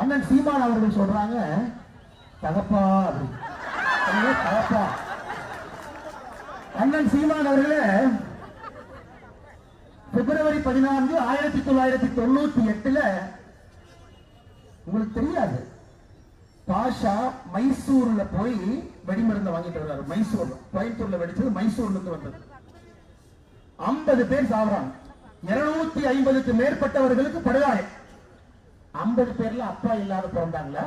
அண்ணன் சீமான் அவர்கள் சொல்றாங்க தகப்பா அப்படின்னு தகப்பா. அண்ணன் சீமான் அவர்களே பிப்ரவரி பதினான்கு ஆயிரத்தி தொள்ளாயிரத்தி தொண்ணூத்தி எட்டுல உங்களுக்கு தெரியாது பாஷா மைசூர்ல போய் வெடிமருந்து வாங்கிட்டு வர்றாரு மைசூர்ல. கோயம்புத்தூர்ல வெடிச்சது மைசூர்ல இருந்து வந்தது. ஐம்பது பேர் சாவறாங்க. இருநூத்தி ஐம்பதுக்கு மேற்பட்டவர்களுக்கு படுகாயம். ஐம்பது பேர்ல அப்பா இல்லாத பிறந்தாங்களா?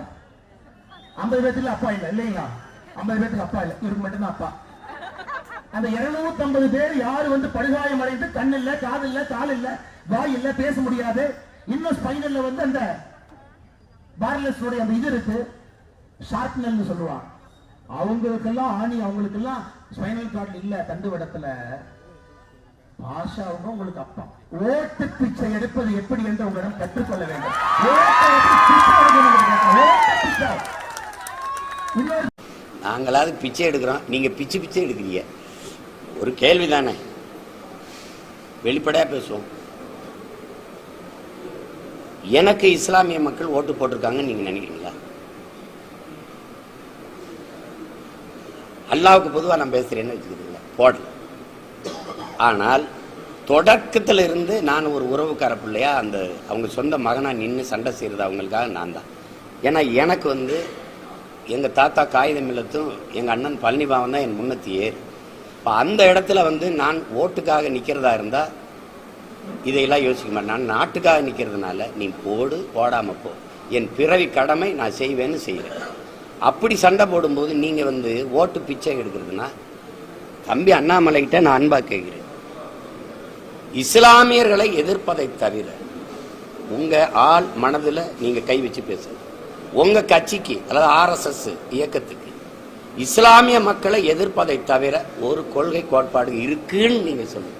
ஐம்பது பேர்த்துல அப்பா இல்ல இல்லைங்களா? ஐம்பது பேர்த்துக்கு அப்பா இல்ல இவருக்கு மட்டும்தான் அப்பா. அந்த 250 பேர் யாரு வந்து படுகாயம் அடைந்து கண் இல்ல காது இல்ல கால் இல்ல வாய் இல்ல பேச முடியாது. இன்னும் ஸ்பைனல்ல வந்து அந்த பார்லஸ் உடைய அந்த இது இருக்கு ஷார்ப்னல் சொல்லுவாங்க. அவங்களுக்கெல்லாம் ஆணி அவங்களுக்கெல்லாம் ஸ்பைனல் கார்டு இல்ல தண்டு வடத்துல. அவங்க உங்களுக்கு அப்பா ஓட்டு பிச்சை எடுப்பது எப்படி என்று உங்களிடம் கற்றுக்கொள்ள வேண்டும். நாங்களாவது பிச்சை எடுக்கிறோம். நீங்க பிச்சு பிச்சை எடுக்கிறீங்க. ஒரு கேள்வி தானே. வெளிப்படையா பேசுவோம். எனக்கு இஸ்லாமிய மக்கள் ஓட்டு போட்டிருக்காங்கன்னு நீங்க நினைக்கிறீங்களா? அல்லாவுக்கு பொதுவாக நான் பேசுகிறேன்னு வச்சுக்கிறீங்களா? போடல. ஆனால் தொடக்கத்தில் இருந்து நான் ஒரு உறவுக்கார பிள்ளையா அந்த அவங்க சொந்த மகனாக நின்று சண்டை செய்கிறது அவங்களுக்காக நான் தான். ஏன்னா எனக்கு வந்து எங்கள் தாத்தா காகிதம் இல்லத்தும் எங்கள் அண்ணன் பழனிபாவன் தான் என் முன்னத்தி ஏர் இப்போ அந்த இடத்துல வந்து நான் ஓட்டுக்காக நிற்கிறதா இருந்தால் இதையெல்லாம் யோசிக்க மாட்டேன். நான் நாட்டுக்காக நிற்கிறதுனால நீ போடு போடாமல் போ. என் பிறவி கடமை நான் செய்வேன்னு செய்கிறேன் அப்படி சண்டை போடும்போது நீங்கள் வந்து ஓட்டு பிச்சை எடுக்கிறதுனா தம்பி அண்ணாமலைகிட்ட நான் அன்பா கேட்கிறேன். இஸ்லாமியர்களை எதிர்ப்பதை தவிர உங்க ஆள் மனதில் நீங்க கை வச்சு பேசுங்க. உங்க கட்சிக்கு அதாவது ஆர்எஸ்எஸ் இயக்கத்துக்கு இஸ்லாமிய மக்களை எதிர்ப்பதை தவிர ஒரு கொள்கை கோட்பாடு இருக்குன்னு நீங்க சொல்லுங்க.